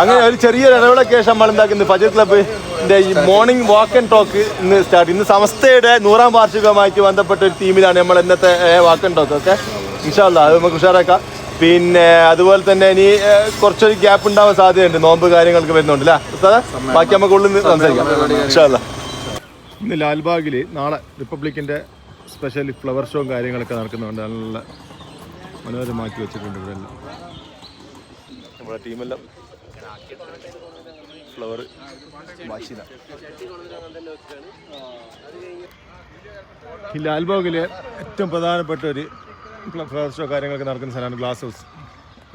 അങ്ങനെ ഒരു ചെറിയൊരു ഇടവേളയ്ക്ക് ശേഷം നമ്മൾ എന്താക്കുന്നത് ഫജർ ക്ലബിന്റെ ഈ മോർണിംഗ് വാക്ക് ആൻഡ് ടോക്ക് ഇന്ന് സ്റ്റാർട്ട് ഇന്ന് സമസ്തയുടെ നൂറാം വാർഷികമായിട്ട് ബന്ധപ്പെട്ട ഒരു ടീമിലാണ് നമ്മൾ ഇന്നത്തെ വാക്ക് ആൻഡ് ടോക്ക് ഓക്കെ? ഇൻഷാല്ല അത് നമുക്ക് ഉഷാറാക്കാം. പിന്നെ അതുപോലെ തന്നെ ഇനി കുറച്ചൊരു ഗ്യാപ്പ് ഉണ്ടാവാൻ സാധ്യതയുണ്ട്. നോമ്പ് കാര്യങ്ങൾക്ക് വരുന്നുണ്ട് അല്ലേ ഉസ്താദേ? ബാക്കി നമുക്ക് ഉള്ളിൽ നിന്ന് സംസാരിക്കാം. ഇൻഷാല്ല ഇന്ന് ലാൽബാഗിൽ നാളെ റിപ്പബ്ലിക്കിന്റെ സ്പെഷ്യൽ ഫ്ലവർ ഷോ കാര്യങ്ങളൊക്കെ നടക്കുന്നുണ്ട്. നല്ല മനോഹരമാക്കി വെച്ചിട്ടുണ്ട് ഇവിടെ എല്ലാം നമ്മുടെ ടീമെല്ലാം ഫ്ലവർ വാശിന ഈ ലാൽബാഗിലെ ഏറ്റവും പ്രധാനപ്പെട്ട ഒരു ഫ്ലവർ ഷോ കാര്യങ്ങളൊക്കെ നടക്കുന്ന സ്ഥലമാണ് ഗ്ലാസ് ഹൗസ്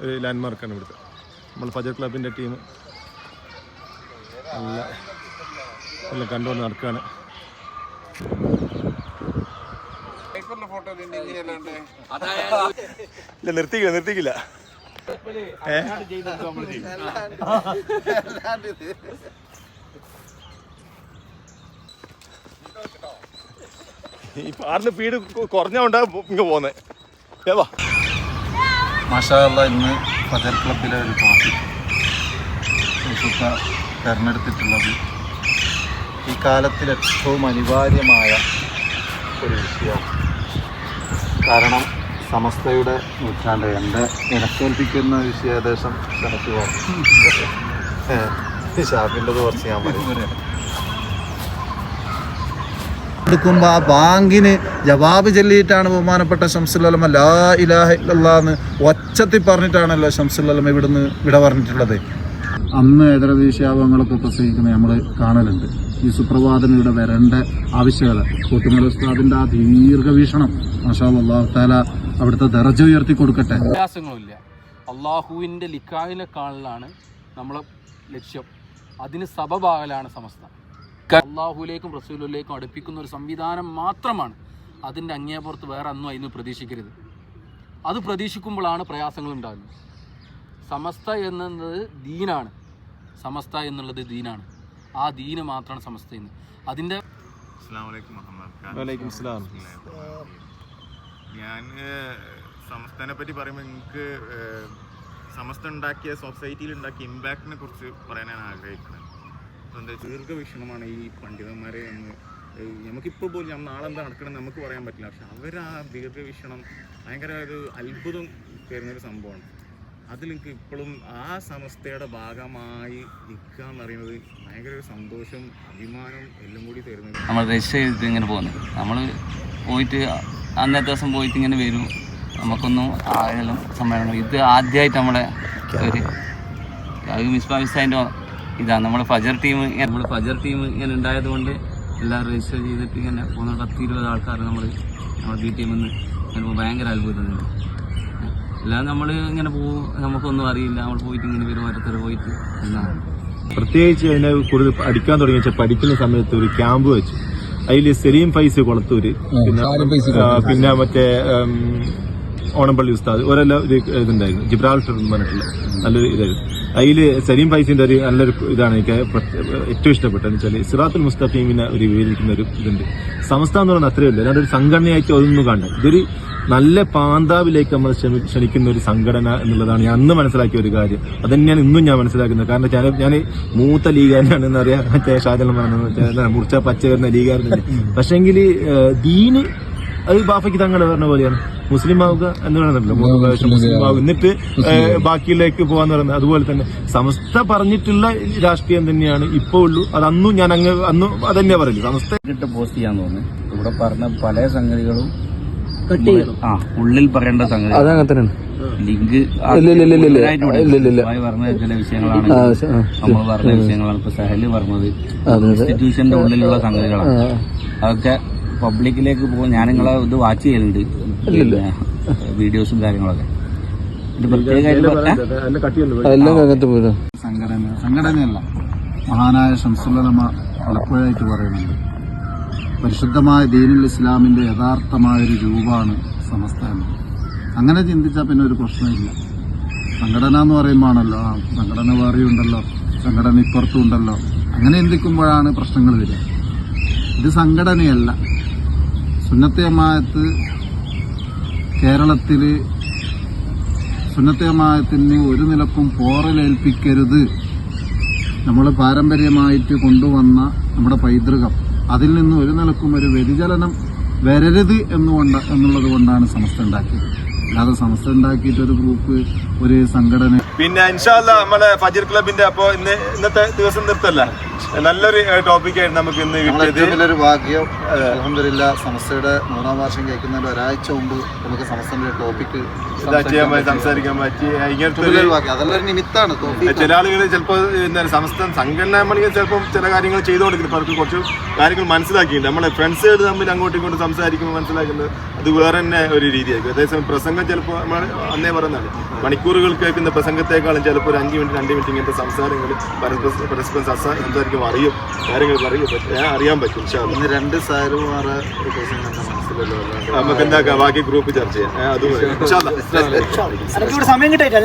ഒരു ലാൻഡ്മാർക്കാണ് ഇവിടുത്തെ. നമ്മൾ ഫജർ ക്ലബിന്റെ ടീം നല്ല എല്ലാം കണ്ടുകൊണ്ട് നടക്കുകയാണ് ഇല്ല നിർത്തിക്കില്ല നിർത്തിക്കില്ല. ഈ പാറിന് സ്പീഡ് കുറഞ്ഞോണ്ടാ ഇങ്ങ് പോന്നെ. ഏവാ മാഷാല്ല ഇന്ന് ഫജർ ക്ലബിലെ ഒരു ടോപ്പിക് സുസുക്ക തിരഞ്ഞെടുത്തിട്ടുള്ളത് ഈ കാലത്തിൽ ഏറ്റവും അനിവാര്യമായ ഒരു വിഷയമാണ്. കാരണം സമസ്തയുടെ നൂറ്റാണ്ട് എന്റെ ഇടക്കേൽപ്പിക്കുന്ന വിഷയദേശം കണക്ക് പോകും ഷാഫിന്റെത് കുറച്ച് ഞാൻ പറയും. എടുക്കുമ്പോൾ ആ ബാങ്കിന് ജവാബ് ചൊല്ലിയിട്ടാണ് ബഹുമാനപ്പെട്ട ഷംസുല്ലമ ലാ ഇലാഹ ഇല്ലാന്ന് ഒച്ചത്തിൽ പറഞ്ഞിട്ടാണല്ലോ ഷംസുല്ലമ ഇവിടുന്ന് വിട പറഞ്ഞിട്ടുള്ളത്. അന്ന് ഏതരദേശാപങ്ങളൊക്കെ പ്രസംഗിക്കുന്ന നമ്മൾ കാണലുണ്ട്. ഈ സുപ്രഭാതം ഇവിടെ വരേണ്ട ആവശ്യകത. കൂട്ടുമല ഉസ്താദിന്റെ ആ ദീർഘവീക്ഷണം മാഷാ അള്ളാഹു താല അവിടുത്തെ ദറജ ഉയർത്തി കൊടുക്കട്ടെ. പ്രയാസങ്ങളില്ല അള്ളാഹുവിന്റെ ലിക്കാവിനെ കാണലാണ് നമ്മളെ ലക്ഷ്യം. അതിന് സബബാകലാണ് സമസ്ത. അള്ളാഹുലേക്കും റസൂലിലേക്കും അടുപ്പിക്കുന്ന ഒരു സംവിധാനം മാത്രമാണ് അതിന്റെ അങ്ങേപ്പുറത്ത് വേറെ ഒന്നും അതിന് പ്രതീക്ഷിക്കരുത്. അത് പ്രതീക്ഷിക്കുമ്പോഴാണ് പ്രയാസങ്ങൾ ഉണ്ടാകുന്നത്. സമസ്ത എന്നത് ദീനാണ്. സമസ്ത എന്നുള്ളത് ദീനാണ്. ആ ദീന് മാത്രമാണ് സമസ്ത എന്ന്. അതിന്റെ വലൈക്കും സ്ലാം. ഞാൻ സമസ്തനെ പറ്റി പറയുമ്പോൾ നിങ്ങൾക്ക് സമസ്ത ഉണ്ടാക്കിയ സൊസൈറ്റിയിൽ ഉണ്ടാക്കിയ ഇമ്പാക്റ്റിനെ കുറിച്ച് പറയാനാണ് ആഗ്രഹിക്കുന്നത് അപ്പോൾ എന്താ ദീർഘവീക്ഷണമാണ് ഈ പണ്ഡിതന്മാരെ എന്ന് നമുക്കിപ്പോൾ പോലും നാളെ എന്താ നടക്കണം നമുക്ക് പറയാൻ പറ്റില്ല. പക്ഷെ അവർ ആ ദീർഘവീക്ഷണം ഭയങ്കര ഒരു അത്ഭുതം തരുന്നൊരു സംഭവമാണ്. അതിൽ എനിക്ക് ഇപ്പോഴും ആ സമസ്തയുടെ ഭാഗമായി നിൽക്കുക എന്ന് പറയുന്നത് ഭയങ്കര ഒരു സന്തോഷം അഭിമാനം എല്ലാം കൂടി തരുന്നത്. നമ്മൾ രജിസ്റ്റർ ചെയ്തിട്ട് ഇങ്ങനെ പോകുന്നത്. നമ്മൾ പോയിട്ട് അന്നത്തെ ദിവസം പോയിട്ട് ഇങ്ങനെ വരും. നമുക്കൊന്നും ആയാലും സമ്മേളനം ഇത് ആദ്യമായിട്ട് നമ്മളെ ഒരു അത് മിസ്ബാമിസ്താന്റെ ഇതാണ്. നമ്മുടെ ഫജർ ടീം നമ്മൾ ഫജർ ടീം ഇങ്ങനെ ഉണ്ടായത് കൊണ്ട് എല്ലാം രജിസ്റ്റർ ചെയ്തിട്ട് ഇങ്ങനെ പോകുന്ന പത്ത് ഇരുപത് ആൾക്കാർ നമ്മൾ നമ്മുടെ ബി ടീമിൽ നിന്ന് ഭയങ്കര അത്ഭുതമുണ്ട് എല്ലാം നമ്മൾ ഇങ്ങനെ പോകും നമുക്കൊന്നും അറിയില്ല. നമ്മൾ പോയിട്ട് ഇങ്ങനെ വരും ഓരോരുത്തർ പോയിട്ട്. എന്നാണ് പ്രത്യേകിച്ച് അതിനെ കൂടുതൽ അടിക്കാൻ തുടങ്ങി വെച്ചാൽ പഠിക്കുന്ന സമയത്ത് ഒരു ക്യാമ്പ് വെച്ചു. അതിൽ സെലീം ഫൈസ് കൊളത്തൂര്. പിന്നെ പിന്നെ മറ്റേ ഓണംപള്ളി ഉസ്താദ്. ഓരെല്ലാം ഒരു ഇതുണ്ടായിരുന്നു. ജിബ്രാൾട്ടർ എന്ന് പറഞ്ഞിട്ടുള്ള നല്ലൊരു ഇതായിരുന്നു. അതിൽ സലീം ഫൈസിന്റെ ഒരു നല്ലൊരു ഇതാണ് എനിക്ക് ഏറ്റവും ഇഷ്ടപ്പെട്ടത്. എന്ന് വെച്ചാൽ സിറാത്തുൽ മുസ്തഫീമിനെ ഒരു വിവരിക്കുന്ന ഒരു ഇതുണ്ട്. സംസ്ഥാനം എന്ന് പറയുന്നത് അത്രയേ ഉള്ളൂ അല്ലാണ്ട് ഒരു സംഘടനയായിട്ട് ഒന്നും കാണണ്ട ഇതൊരു നല്ല പാന്താവിലേക്ക് നമ്മൾ ക്ഷണിക്കുന്ന ഒരു സംഘടന എന്നുള്ളതാണ് ഞാൻ അന്ന് മനസ്സിലാക്കിയ ഒരു കാര്യം. അത് തന്നെയാണ് ഇന്നും ഞാൻ മനസ്സിലാക്കുന്നത്. കാരണം ഞാൻ ഞാൻ മൂത്ത ലീഗാരനാണ് എന്നറിയാം മറ്റേ ഷാജലം പറഞ്ഞ മുറിച്ച പച്ച വരുന്ന ലീഗാരനല്ലേ പക്ഷെങ്കിൽ ദീന് അത് ബാഫയ്ക്ക് തങ്ങൾ പറഞ്ഞ പോലെയാണ്. മുസ്ലിം ആവുക എന്ന് പറയുന്നുണ്ടല്ലോ മൂന്ന് പ്രാവശ്യം മുസ്ലിം ആവുക. എന്നിട്ട് ബാക്കിയിലേക്ക് പോകാന്ന് പറയുന്നത് അതുപോലെ തന്നെ. സമസ്ത പറഞ്ഞിട്ടുള്ള രാഷ്ട്രീയം തന്നെയാണ് ഇപ്പോ ഉള്ളൂ. അത് അന്നും ഞാൻ അങ്ങ് അന്നും അതന്നെ പറഞ്ഞു സമസ്ത പോസ്റ്റ് ചെയ്യാൻ തോന്നുന്നു. ഇവിടെ പറഞ്ഞ പല സംഗതികളും ആ ഉള്ളിൽ പറയേണ്ട സംഗതി. അതങ്ങനെ തന്നെയാണ്. ലിങ്ക് പറഞ്ഞ ചില വിഷയങ്ങളാണ്. നമ്മൾ പറഞ്ഞ വിഷയങ്ങളാണ്. ഇപ്പൊ സഹൽ പറഞ്ഞത് ഇൻസ്റ്റിറ്റ്യൂഷന്റെ ഉള്ളിലുള്ള സംഗതികളാണ്. അതൊക്കെ പബ്ലിക്കിലേക്ക് പോകും ഞാൻ നിങ്ങളെ ഇത് വാച്ച് ചെയ്യലുണ്ട് വീഡിയോസും കാര്യങ്ങളൊക്കെ. സംഘടന സംഘടനയല്ല. മഹാനായ ഷംസുല്ലമ പലപ്പോഴായിട്ട് പറയുന്നുണ്ട്. പരിശുദ്ധമായ ദീനുൽ ഇസ്ലാമിന്റെ യഥാർത്ഥമായൊരു രൂപമാണ് സമസ്ത എന്നത് അങ്ങനെ ചിന്തിച്ചാൽ പിന്നെ ഒരു പ്രശ്നമില്ല. സംഘടന എന്ന് പറയുമ്പോഴാണല്ലോ ആ സംഘടന വേറെയുണ്ടല്ലോ സംഘടന ഇപ്പുറത്തും ഉണ്ടല്ലോ. അങ്ങനെ ചിന്തിക്കുമ്പോഴാണ് പ്രശ്നങ്ങൾ വരിക. ഇത് സംഘടനയല്ല. സുന്നത്തമായത്ത് കേരളത്തിൽ സുന്നത്തമായത്തിന് ഒരു നിലക്കും പോറലേൽപ്പിക്കരുത്. നമ്മൾ പാരമ്പര്യമായിട്ട് കൊണ്ടുവന്ന നമ്മുടെ പൈതൃകം. അതിൽ നിന്ന് ഒരു നിലക്കും ഒരു വ്യതിചലനം വരരുത് എന്നുകൊണ്ട് എന്നുള്ളത് കൊണ്ടാണ് സമസ്ത ഉണ്ടാക്കിയത്. അല്ലാതെ സമസ്ത ഉണ്ടാക്കിയിട്ട് ഒരു ഗ്രൂപ്പ് ഒരു സംഘടന പിന്നെ നമ്മളെ ഫജിർ ക്ലബിന്റെ അപ്പോ ഇന്ന് ഇന്നത്തെ ദിവസം നിർത്തല്ല? നല്ലൊരു ടോപ്പിക് ആയിരുന്നു നമുക്ക് ഇന്ന് കിട്ടിയത്. ഏറ്റവും ഭാഗ്യം അലഹമില്ല സമസ്തയുടെ മൂന്നാം വർഷം കേൾക്കുന്നതിന് ഒരാഴ്ച മുമ്പ് നമുക്ക് സമസ്തന്റെ ടോപ്പിക് സംസാരിക്കാൻ പറ്റി അതല്ല നിമിത്താണ് ചില ആളുകൾ ചിലപ്പോൾ സംസ്ഥാന സംഘടന നമ്മളിങ്ങനെ ചിലപ്പോൾ ചില കാര്യങ്ങൾ ചെയ്തുകൊണ്ടിരിക്കുന്നു അവർക്ക് കുറച്ച് കാര്യങ്ങൾ മനസ്സിലാക്കിയിട്ടുണ്ട്. നമ്മളെ ഫ്രണ്ട്സുകൾ തമ്മിൽ അങ്ങോട്ടും ഇങ്ങോട്ടും സംസാരിക്കുമ്പോൾ മനസ്സിലാക്കുന്നത് അത് വേറെ തന്നെ ഒരു രീതിയായിരിക്കും. അതേസമയം പ്രസംഗം ചിലപ്പോൾ നമ്മൾ അന്നേ പറയുന്നതാണ് മണിക്കൂറുകൾ കേൾക്കുന്ന പ്രസംഗത്തെക്കാളും ചിലപ്പോൾ ഒരു അഞ്ച് മിനിറ്റ് രണ്ട് മിനിറ്റ് ഇങ്ങനത്തെ സംസാരങ്ങൾ പരസ്പരം പരസ്പരം സംസാരിക്കുമ്പോൾ അറിയും കാര്യങ്ങൾ അറിയും. പറ്റും ഏ, അറിയാൻ പറ്റും ഇന്ന് രണ്ട് അല്ലാണ്ട് നമുക്ക് എന്താക്കാം ബാക്കി ഗ്രൂപ്പ് ചർച്ച ചെയ്യാം. അതുപോലെ സമയം കിട്ടിയില്ല